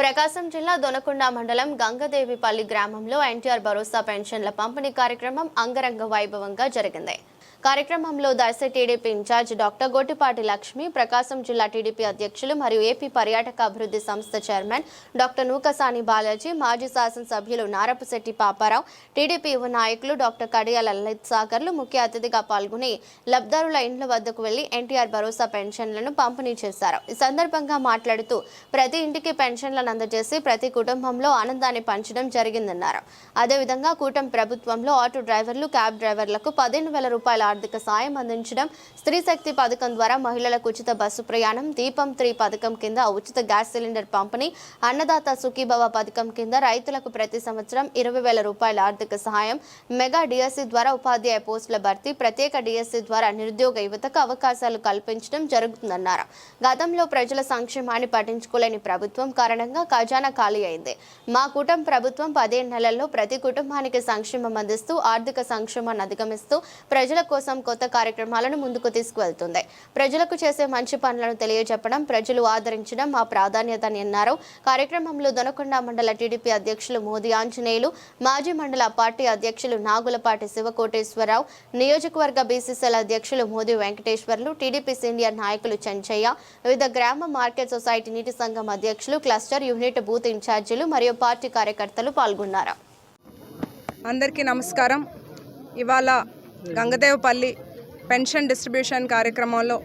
ప్రకాశం జిల్లా దొనకొండ మండలం గంగదేవిపల్లి గ్రామంలో ఎన్టీఆర్ భరోసా పెన్షన్ల పంపిణీ కార్యక్రమం అంగరంగ వైభవంగా జరిగింది. కార్యక్రమంలో దర్శ TDP in charge doctor Gottipati Lakshmi Prakasam జిల్లా టీడీపీ అధ్యక్షులు మరియు ఏపీ పర్యాటక అభివృద్ధి సంస్థ చైర్మన్ డాక్టర్ నూకసాని బాలాజీ మాజీ శాసనసభ్యులు నారపశెట్టి పాపారావు టీడీపీ యువ నాయకులు డాక్టర్ కడియాల లలిత్ సాగర్లు ముఖ్య అతిథిగా పాల్గొని లబ్ధారుల ఇండ్ల వద్దకు వెళ్ళి ఎన్టీఆర్ భరోసా పెన్షన్లను పంపిణీ చేశారు. ఈ సందర్భంగా మాట్లాడుతూ ప్రతి ఇంటికి పెన్షన్లను అందజేసి ప్రతి కుటుంబంలో ఆనందాన్ని పంచడం జరిగిందన్నారు. అదేవిధంగా కూటమి ప్రభుత్వంలో ఆటో డ్రైవర్లు క్యాబ్ డ్రైవర్లకు పదిహేను వేల రూపాయల ఆర్థిక సాయం అందించడం స్త్రీ శక్తి పథకం ద్వారా మహిళలకు ఉచిత బస్సు ప్రయాణం దీపం త్రీ పథకం కింద ఉచిత గ్యాస్ సిలిండర్ పంపిణీ అన్నదాత సుఖీభవ పథకం కింద రైతులకు ప్రతి సంవత్సరం ఇరవై వేల రూపాయల ఆర్థిక సహాయం మెగా డిఎస్సి ద్వారా ఉపాధ్యాయ పోస్టుల భర్తీ ప్రత్యేక డిఎస్సి ద్వారా నిరుద్యోగ యువతకు అవకాశాలు కల్పించడం జరుగుతుందన్నారు. గతంలో ప్రజల సంక్షేమాన్ని పట్టించుకోలేని ప్రభుత్వం కారణంగా ఖజానా ఖాళీ అయింది. మా కుటుంబ ప్రభుత్వం పదిహేను నెలల్లో ప్రతి కుటుంబానికి సంక్షేమం అందిస్తూ ఆర్థిక సంక్షేమాన్ని అధిగమిస్తూ ప్రజల కోసం కొత్త కార్యక్రమాలను ముందుకు తీసుకువెళ్తుంది. ప్రజలకు చేసే మంచి పనులను తెలియజెప్పడం ప్రజలు ఆదరించడం మా ప్రాధాన్యత అని అన్నారు. కార్యక్రమంలో దొనకొండ మండల టీడీపీ అధ్యక్షులు మోదీ ఆంజనేయులు మాజీ మండల పార్టీ అధ్యక్షులు నాగులపాటి శివకోటేశ్వరరావు నియోజకవర్గ బీసీసీఎల్ అధ్యక్షులు మోదీ వెంకటేశ్వర్లు టీడీపీ సీనియర్ నాయకులు చెంచయ్య వివిధ గ్రామ మార్కెట్ సొసైటీ నీటి సంఘం అధ్యక్షులు క్లస్టర్ యూనిట్ బూత్ ఇన్ఛార్జీలు మరియు పార్టీ కార్యకర్తలు పాల్గొన్నారు. అందరికీ నమస్కారం. ఇవాళ గంగదేవపల్లి పెన్షన్ డిస్ట్రిబ్యూషన్ కార్యక్రమంలో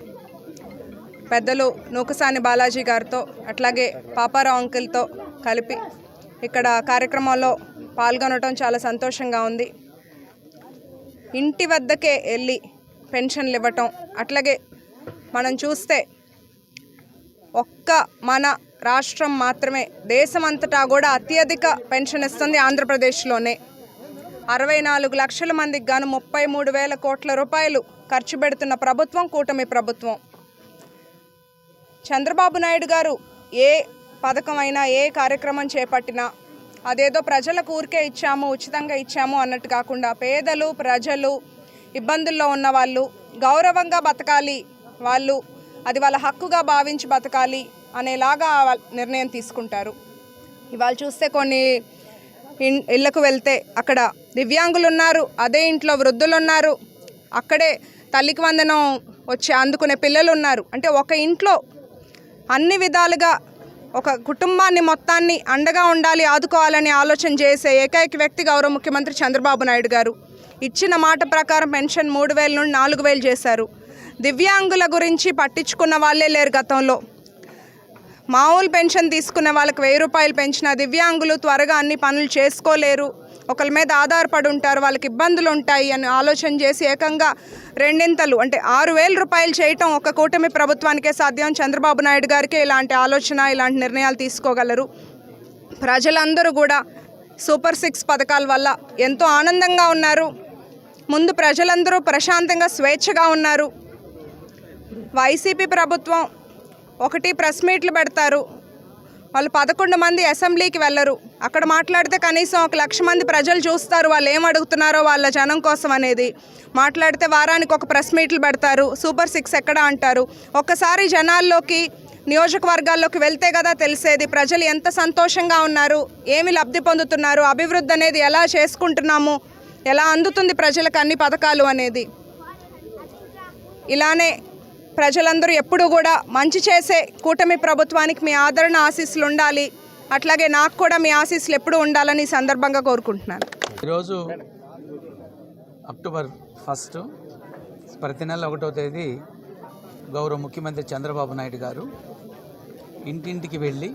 పెద్దలు నూకసాని బాలాజీ గారితో అట్లాగే పాపారావు అంకుల్తో కలిపి ఇక్కడ కార్యక్రమంలో పాల్గొనడం చాలా సంతోషంగా ఉంది. ఇంటి వద్దకే వెళ్ళి పెన్షన్లు ఇవ్వటం అట్లాగే మనం చూస్తే ఒక్క మన రాష్ట్రం మాత్రమే దేశమంతటా కూడా అత్యధిక పెన్షన్ ఇస్తుంది ఆంధ్రప్రదేశ్లోనే. అరవై నాలుగు లక్షల మందికి గాను ముప్పై మూడు వేల కోట్ల రూపాయలు ఖర్చు పెడుతున్న ప్రభుత్వం కూటమి ప్రభుత్వం. చంద్రబాబు నాయుడు గారు ఏ పథకం అయినా ఏ కార్యక్రమం చేపట్టినా అదేదో ప్రజలకు ఊరికే ఇచ్చాము ఉచితంగా ఇచ్చాము అన్నట్టు కాకుండా పేదలు ప్రజలు ఇబ్బందుల్లో ఉన్న వాళ్ళు గౌరవంగా బతకాలి వాళ్ళు అది వాళ్ళ హక్కుగా భావించి బతకాలి అనేలాగా నిర్ణయం తీసుకుంటారు. ఇవాళ చూస్తే కొన్ని ఇళ్ళకు వెళ్తే అక్కడ దివ్యాంగులు ఉన్నారు అదే ఇంట్లో వృద్ధులు ఉన్నారు అక్కడే తల్లికి వందనం వచ్చి అందుకునే పిల్లలు ఉన్నారు అంటే ఒక ఇంట్లో అన్ని విధాలుగా ఒక కుటుంబాన్ని మొత్తాన్ని అండగా ఉండాలి ఆదుకోవాలని ఆలోచన చేసే ఏకైక వ్యక్తి గౌరవ ముఖ్యమంత్రి చంద్రబాబు నాయుడు గారు. ఇచ్చిన మాట ప్రకారం పెన్షన్ మూడు వేల నుండి నాలుగు వేలు చేశారు. దివ్యాంగుల గురించి పట్టించుకున్న వాళ్ళే లేరు గతంలో. మామూలు పెన్షన్ తీసుకునే వాళ్ళకి వెయ్యి రూపాయలు పెంచిన దివ్యాంగులు త్వరగా అన్ని పనులు చేసుకోలేరు. ఒకరి మీద ఆధారపడి ఉంటారు వాళ్ళకి ఇబ్బందులు ఉంటాయి అని ఆలోచన చేసి ఏకంగా రెండింతలు అంటే ఆరు వేల రూపాయలు చేయటం ఒక కూటమి ప్రభుత్వానికే సాధ్యం. చంద్రబాబు నాయుడు గారికి ఇలాంటి ఆలోచన ఇలాంటి నిర్ణయాలు తీసుకోగలరు. ప్రజలందరూ కూడా సూపర్ సిక్స్ పథకాల వల్ల ఎంతో ఆనందంగా ఉన్నారు. ముందు ప్రజలందరూ ప్రశాంతంగా స్వేచ్ఛగా ఉన్నారు. వైసీపీ ప్రభుత్వం ఒకటి ప్రెస్ మీట్లు పెడతారు. వాళ్ళు పదకొండు మంది అసెంబ్లీకి వెళ్ళరు. అక్కడ మాట్లాడితే కనీసం ఒక లక్ష మంది ప్రజలు చూస్తారు వాళ్ళు ఏం అడుగుతున్నారో వాళ్ళ జనం కోసం అనేది. మాట్లాడితే వారానికి ఒక ప్రెస్ మీట్లు పెడతారు. సూపర్ సిక్స్ ఎక్కడ అంటారు. ఒక్కసారి జనాల్లోకి నియోజకవర్గాల్లోకి వెళ్తే కదా తెలిసేది. ప్రజలు ఎంత సంతోషంగా ఉన్నారు. ఏమి లబ్ధి పొందుతున్నారు. అభివృద్ధి అనేది ఎలా చేసుకుంటున్నాము. ఎలా అందుతుంది ప్రజలకు అన్ని పథకాలు అనేది. ఇలానే ప్రజలందరూ ఎప్పుడూ కూడా మంచి చేసే కూటమి ప్రభుత్వానికి మీ ఆదరణ ఆశీస్సులు ఉండాలి. అట్లాగే నాకు కూడా మీ ఆశీస్సులు ఎప్పుడూ ఉండాలని సందర్భంగా కోరుకుంటున్నాను. ఈరోజు అక్టోబర్ ఫస్ట్ ప్రతి నెల ఒకటో తేదీ గౌరవ ముఖ్యమంత్రి చంద్రబాబు నాయుడు గారు ఇంటింటికి వెళ్ళి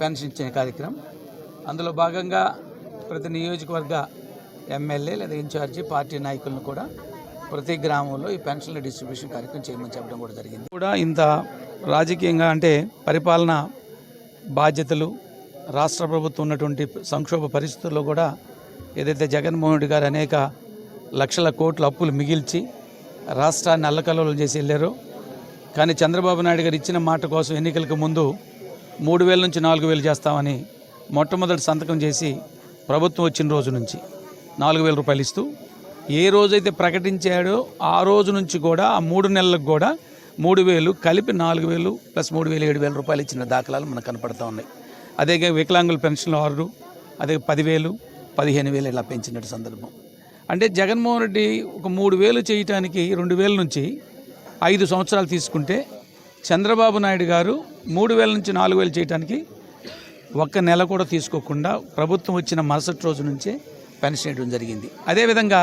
పెన్షన్ ఇచ్చే కార్యక్రమం. అందులో భాగంగా ప్రతి నియోజకవర్గ ఎమ్మెల్యే లేదా ఇన్ఛార్జి పార్టీ నాయకులను కూడా ప్రతి గ్రామంలో ఈ పెన్షన్ల డిస్ట్రిబ్యూషన్ కార్యక్రమం చేయమని చెప్పడం కూడా జరిగింది. కూడా ఇంత రాజకీయంగా అంటే పరిపాలన బాధ్యతలు రాష్ట్ర ప్రభుత్వం ఉన్నటువంటి సంక్షోభ పరిస్థితుల్లో కూడా ఏదైతే జగన్మోహన్ రెడ్డి గారు అనేక లక్షల కోట్ల అప్పులు మిగిల్చి రాష్ట్రాన్ని అల్లకల్లోలు చేసి వెళ్ళారు. కానీ చంద్రబాబు నాయుడు గారు ఇచ్చిన మాట కోసం ఎన్నికలకు ముందు మూడు వేల నుంచి నాలుగు వేలు చేస్తామని మొట్టమొదటి సంతకం చేసి ప్రభుత్వం వచ్చిన రోజు నుంచి నాలుగు వేల రూపాయలు ఇస్తూ ఏ రోజైతే ప్రకటించాడో ఆ రోజు నుంచి కూడా ఆ మూడు నెలలకు కూడా మూడు వేలు కలిపి నాలుగు వేలు ప్లస్ మూడు వేలు ఏడు వేల రూపాయలు ఇచ్చిన దాఖలాలు మనకు కనపడతా ఉన్నాయి. అదే వికలాంగుల పెన్షన్లు ఆరు అదే పదివేలు పదిహేను వేలు ఇలా పెంచినట్టు సందర్భం. అంటే జగన్మోహన్ రెడ్డి ఒక మూడు వేలు చేయటానికి రెండు వేల నుంచి ఐదు సంవత్సరాలు తీసుకుంటే చంద్రబాబు నాయుడు గారు మూడు వేల నుంచి నాలుగు వేలు చేయడానికి ఒక్క నెల కూడా తీసుకోకుండా ప్రభుత్వం వచ్చిన మరుసటి రోజు నుంచే పెన్షన్ ఇవ్వడం జరిగింది. అదేవిధంగా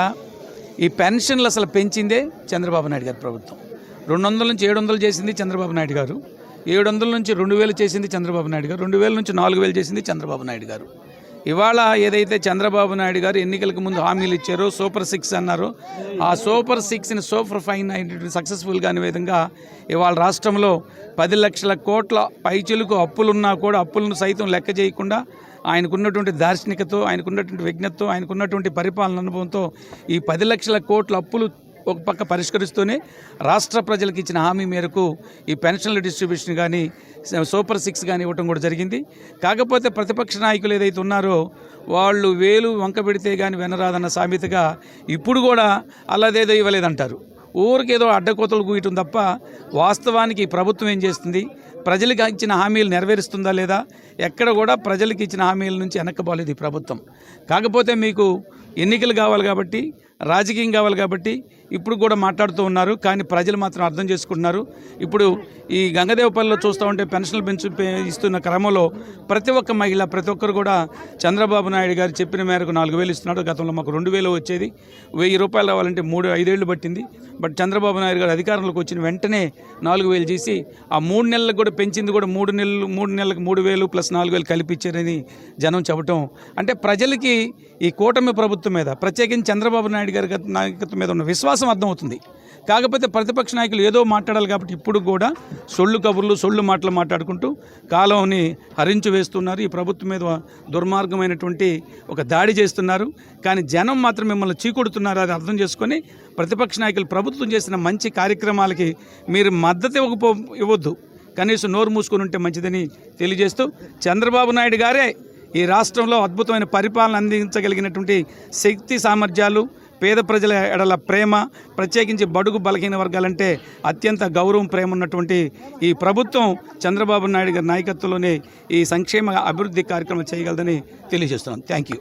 ఈ పెన్షన్లు అసలు పెంచిందే చంద్రబాబు నాయుడు గారి ప్రభుత్వం. రెండు వందల నుంచి ఏడు వందలు చేసింది చంద్రబాబు నాయుడు గారు. ఏడు వందల నుంచి రెండు వేలు చేసింది చంద్రబాబు నాయుడు గారు. రెండు వేల నుంచి నాలుగు వేలు చేసింది చంద్రబాబు నాయుడు గారు. ఇవాళ ఏదైతే చంద్రబాబు నాయుడు గారు ఎన్నికలకు ముందు హామీలు ఇచ్చారో సూపర్ సిక్స్ అన్నారు. ఆ సూపర్ సిక్స్ని సూపర్ ఫైన్ అయినటువంటి సక్సెస్ఫుల్గా అనే విధంగా ఇవాళ రాష్ట్రంలో పది లక్షల కోట్ల పైచులకు అప్పులున్నా కూడా అప్పులను సైతం లెక్క చేయకుండా ఆయనకున్నటువంటి దార్శనికతో ఆయనకున్నటువంటి విజ్ఞతతో ఆయనకున్నటువంటి పరిపాలన అనుభవంతో ఈ పది లక్షల కోట్ల అప్పులు ఒక పక్క పరిష్కరిస్తూనే రాష్ట్ర ప్రజలకు ఇచ్చిన హామీ మేరకు ఈ పెన్షన్ల డిస్ట్రిబ్యూషన్ కానీ సూపర్ సిక్స్ కానీ ఇవ్వటం కూడా జరిగింది. కాకపోతే ప్రతిపక్ష నాయకులు ఏదైతే ఉన్నారో వాళ్ళు వేలు వంక పెడితే కానీ వినరాదన్న సామెతగా ఇప్పుడు కూడా అల్లదేదో ఇవ్వలేదంటారు. ఊరికేదో అడ్డకోతలు కూయటం తప్ప వాస్తవానికి ప్రభుత్వం ఏం చేస్తుంది? ప్రజలకు ఇచ్చిన హామీలు నెరవేరుస్తుందా లేదా? ఎక్కడ కూడా ప్రజలకు ఇచ్చిన హామీల నుంచి వెనక్కబోలేదు ఈ ప్రభుత్వం. కాకపోతే మీకు ఎన్నికలు కావాలి కాబట్టి రాజకీయం కావాలి కాబట్టి ఇప్పుడు కూడా మాట్లాడుతూ ఉన్నారు కానీ ప్రజలు మాత్రం అర్థం చేసుకుంటున్నారు. ఇప్పుడు ఈ గంగదేవపల్లిలో చూస్తూ ఉంటే పెన్షన్లు పెంచు పె- ఇస్తున్న క్రమంలో ప్రతి ఒక్క మహిళ ప్రతి ఒక్కరు కూడా చంద్రబాబు నాయుడు గారు చెప్పిన మేరకు నాలుగు వేలు ఇస్తున్నాడు. గతంలో మాకు రెండు వేలు వచ్చేది. వెయ్యి రూపాయలు రావాలంటే మూడు ఐదేళ్ళు పట్టింది. బట్ చంద్రబాబు నాయుడు గారు అధికారంలోకి వచ్చిన వెంటనే నాలుగు వేలు చేసి ఆ మూడు నెలలకు కూడా పెంచింది కూడా మూడు నెలలు మూడు నెలలకు మూడు వేలు ప్లస్ నాలుగు వేలు కల్పించారని జనం చెప్పటం. అంటే ప్రజలకి ఈ కూటమి ప్రభుత్వం మీద ప్రత్యేకించి చంద్రబాబు నాయుడు గారి నాయకత్వం మీద ఉన్న విశ్వాసం అర్థమవుతుంది. కాకపోతే ప్రతిపక్ష నాయకులు ఏదో మాట్లాడాలి కాబట్టి ఇప్పుడు కూడా సొళ్ళు కబుర్లు సొళ్ళు మాటలు మాట్లాడుకుంటూ కాలంని హరించి వేస్తున్నారు. ఈ ప్రభుత్వం మీద దుర్మార్గమైనటువంటి ఒక దాడి చేస్తున్నారు. కానీ జనం మాత్రం మిమ్మల్ని చీకొడుతున్నారు. అది అర్థం చేసుకొని ప్రతిపక్ష నాయకులు ప్రభుత్వం చేసిన మంచి కార్యక్రమాలకి మీరు మద్దతు ఇవ్వకపో ఇవ్వద్దు. కనీసం నోరు మూసుకొని ఉంటే మంచిదని తెలియజేస్తూ చంద్రబాబు నాయుడు గారే ఈ రాష్ట్రంలో అద్భుతమైన పరిపాలన అందించగలిగినటువంటి శక్తి సామర్థ్యాలు పేద ప్రజల ఎడల ప్రేమ ప్రత్యేకించి బడుగు బలహీన వర్గాలంటే అత్యంత గౌరవం ప్రేమ ఉన్నటువంటి ఈ ప్రభుత్వం చంద్రబాబు నాయుడు గారి నాయకత్వంలోనే ఈ సంక్షేమ అభివృద్ధి కార్యక్రమం చేయగలదని తెలియజేస్తున్నాం థ్యాంక్ యూ